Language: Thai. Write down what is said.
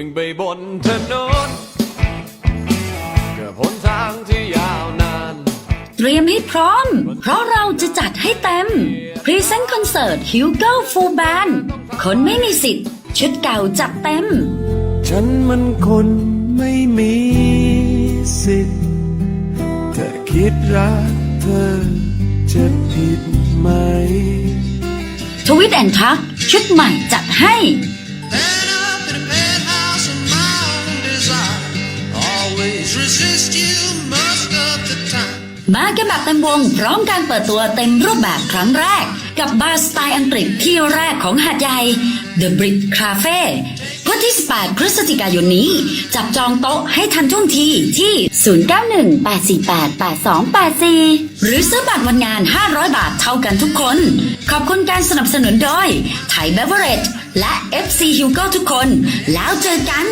วิ่งไปบนถนนเกือบหนทางที่ยาวนาน เตรียมให้พร้อม เพราะเราจะจัดให้เต็ม พรีเซนต์คอนเสิร์ต Hugo Full Band คนไม่มีสิทธิ์ ชุดเก่าจัดเต็ม ฉันมันคนไม่มีสิทธิ์ถ้าคิดรักเธอจะผิดไหม ทวิตแอนทักชุดใหม่จัดให้ Been มากันแบบเต็มวงพร้อมการเปิดตัวเต็มรูปแบบครั้งแรก กับบาร์สไตล์อังกฤษที่แรกของหาดใหญ่ The Brit Cafe วันที่ 18 พฤศจิกายนนี้ จับจองโต๊ะให้ทันท่วงทีที่ 0918488284 หรือซื้อบัตรวันงาน 500 บาทเท่ากันทุกคน ขอบคุณการสนับสนุนโดยไทยเบเวอร์เรจและ FC Hugo ทุกคน แล้วเจอกัน